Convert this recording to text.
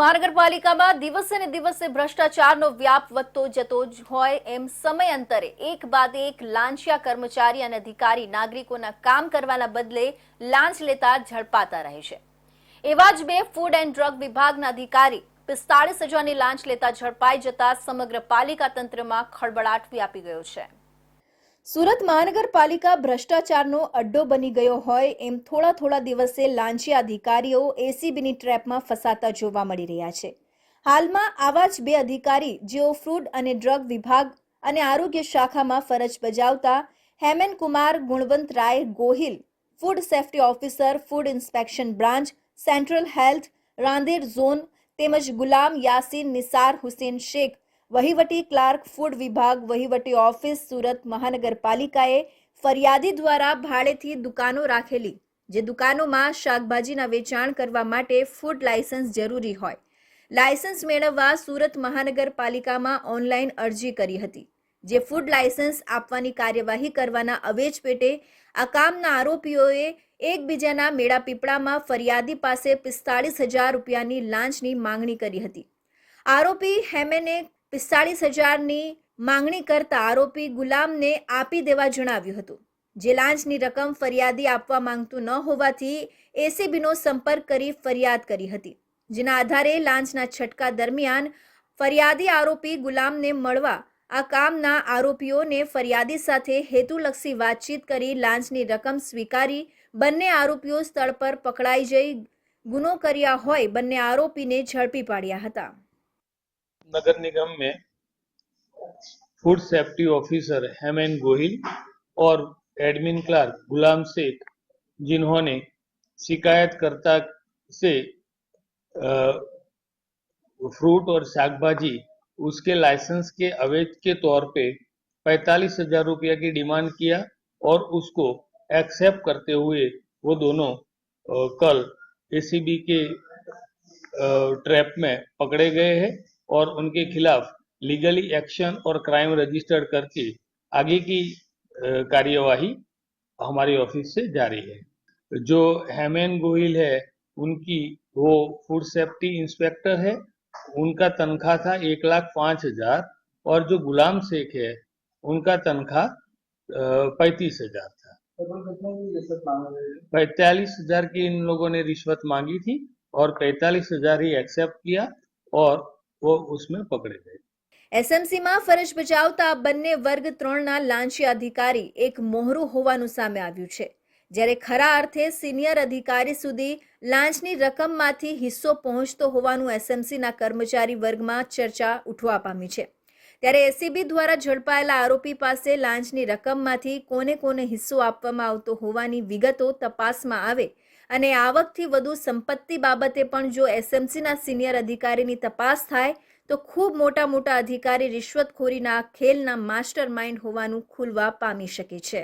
મહાનગરપાલિકામાં દિવસે ને દિવસે ભ્રષ્ટાચારનો વ્યાપ વધતો જતો જ હોય એમ સમયાંતરે એક બાદ એક લાંચિયા કર્મચારી અને અધિકારી નાગરિકોના કામ કરવાના બદલે લાંચ લેતા ઝડપાતા રહે છે. એવા જ બે ફૂડ એન્ડ ડ્રગ વિભાગના અધિકારી પિસ્તાળીસ હજારની લાંચ લેતા ઝડપાઈ જતા સમગ્ર પાલિકા તંત્રમાં ખળબળાટ વ્યાપી ગયો છે. સુરત મહાનગરપાલિકા ભ્રષ્ટાચારનો અડ્ડો બની ગયો હોય એમ થોડા થોડા દિવસે લાંચિયા અધિકારીઓ એસીબીની ટ્રેપમાં ફસાતા જોવા મળી રહ્યા છે. હાલમાં આવા જ બે અધિકારી, જેઓ ફૂડ અને ડ્રગ વિભાગ અને આરોગ્ય શાખામાં ફરજ બજાવતા Hemen Kumar, Gunvant Rai Gohil, food safety officer, food inspection branch, central health, Rander zone તેમજ ગુલામ યાસીન નિસાર હુસેન શેખ વહીવટી ક્લાર્ક, ફૂડ વિભાગ, વહીવટી ઓફિસ, સુરત મહાનગરપાલિકાએ ફરિયાદી દ્વારા ભાડેથી દુકાનો રાખેલી, જે દુકાનોમાં શાકભાજીના વેચાણ કરવા માટે ફૂડ લાયસન્સ જરૂરી હોય. લાયસન્સ મેળવવા સુરત મહાનગરપાલિકામાં ઓનલાઈન અરજી કરી હતી, જે ફૂડ લાયસન્સ આપવાની કાર્યવાહી કરવાના અવેજ પેટે આ કામના આરોપીઓએ એકબીજાના મેળા પીપળામાં ફરિયાદી પાસે પિસ્તાળીસ હજાર રૂપિયાની લાંચની માંગણી કરી હતી. આરોપી હેમેને પિસ્તાળીસ હજારની માંગણી કરતા આરોપી ગુલામને આપી દેવા જણાવ્યું હતું. જે લાંચની રકમ ફરિયાદી આપવા માંગતું ન હોવાથી એસીબીનો સંપર્ક કરી ફરિયાદ કરી હતી. જેના આધારે લાંચના છટકા દરમિયાન ફરિયાદી આરોપી ગુલામને મળવા આ કામના આરોપીઓને ફરિયાદી સાથે હેતુલક્ષી વાતચીત કરી લાંચની રકમ સ્વીકારી બંને આરોપીઓ સ્થળ પર પકડાઈ જઈ ગુનો કર્યા હોય બંને આરોપીને ઝડપી પાડ્યા હતા. नगर निगम में food safety officer Heman Gohil और एडमिन क्लार्क गुलाम शेख जिन्होंने शिकायतकर्ता से फ्रूट और शाकभाजी, उसके लाइसेंस के अवैध के तौर पे पैतालीस हज़ार रुपया की डिमांड किया और उसको एक्सेप्ट करते हुए वो दोनों कल एसीबी के ट्रैप में पकड़े गए हैं। और उनके खिलाफ लीगली एक्शन और क्राइम रजिस्टर्ड करके आगे की कार्यवाही हमारी ऑफ़िस से जारी है। जो हेमन गोहिल है, उनकी वो फ़ूड सेफ्टी इंस्पेक्टर है, उनका तनख्वाह था एक लाख पाँच हज़ार और जो गुलाम शेख है, उनका तनख्वाह पैंतीस हज़ार था। पैतालीस हज़ार की इन लोगों ने रिश्वत मांगी थी और पैतालीस हज़ार ही एक्सेप्ट किया और वो उसमें पकड़े गए એસએમસીમાં ફરજ બજાવતા આ બંને વર્ગ ત્રણના લાંચિયા અધિકારી એક મોહરું હોવાનું સામે આવ્યું છે જ્યારે ખરા અર્થે સિનિયર અધિકારી સુધી લાંચની રકમમાંથી હિસ્સો પહોંચતો હોવાનું એસએમસીના કર્મચારી વર્ગમાં ચર્ચા ઉઠવા પામી છે ત્યારે એસીબી દ્વારા ઝડપાયેલા આરોપી પાસે લાંચની રકમમાંથી કોને કોને હિસ્સો આપવામાં આવતો હોવાની વિગતો તપાસમાં આવે અને આવકથી વધુ સંપત્તિ બાબતે પણ જો એસએમસીના સિનિયર અધિકારીની તપાસ થાય, તો ખૂબ મોટા મોટા અધિકારી રિશ્વતખોરીના ખેલના માસ્ટર માઇન્ડ હોવાનું ખુલવા પામી શકે છે.